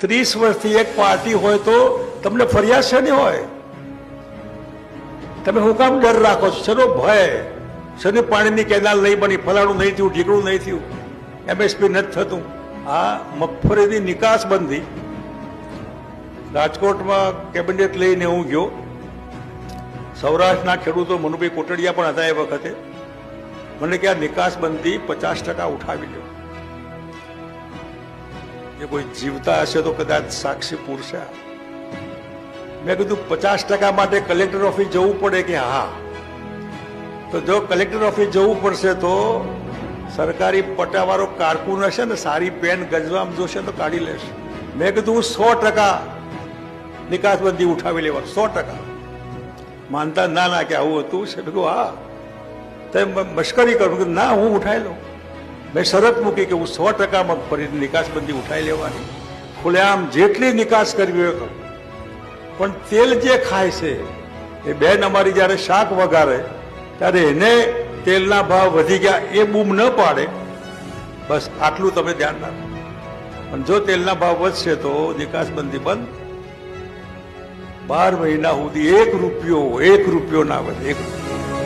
ત્રીસ વર્ષથી એક પાર્ટી હોય તો તમને ફરિયાદ છે નહીં હોય? તમે હું કામ ડર રાખો છો? શેનો ભય? શેની પાણીની કેનાલ નહીં બની, ફલાણું નહીં થયું, ઢીકણું નહીં થયું? એમએસપી નથી થતું. આ મગફળીની નિકાસ બંધી. રાજકોટમાં કેબિનેટ લઈને હું ગયો. સૌરાષ્ટ્રના ખેડૂતો મનુભાઈ કોટડિયા પણ હતા એ વખતે. મને કે આ નિકાસ બંધી પચાસ ટકા ઉઠાવી લ્યો એ કોઈ જીવતા હશે તો કદાચ સાક્ષી પૂરશે. મેં કીધું પચાસ ટકા માટે કલેક્ટર ઓફિસ જવું પડે કે હા? તો જો કલેક્ટર ઓફિસ જવું પડશે તો સરકારી પટાવાળો કારકુન હશે ને સારી પેન ગજવામ જોશે તો કાઢી લેશે. મેં કીધું હું સો ટકા નિકાસબંધી ઉઠાવી લેવા, સો ટકા. માનતા ના ના કે આવું હતું. છે મેં હા. તમે મશ્કરી કરો. ના, હું ઉઠાવી લઉં. મેં શરત મૂકી કે હું સો ટકા મગફળીની નિકાસબંધી ઉઠાવી લેવાની. ખુલ્લેઆમ જેટલી નિકાસ કરવી હોય પણ તેલ જે ખાય છે, એ બેન અમારી જ્યારે શાક વગાડે ત્યારે એને તેલના ભાવ વધી ગયા એ બૂમ ન પાડે. બસ આટલું તમે ધ્યાન રાખો. પણ જો તેલના ભાવ વધશે તો નિકાસબંધી બંધ. બાર મહિના સુધી એક રૂપિયો એક રૂપિયો ના વધે, એક રૂપિયો.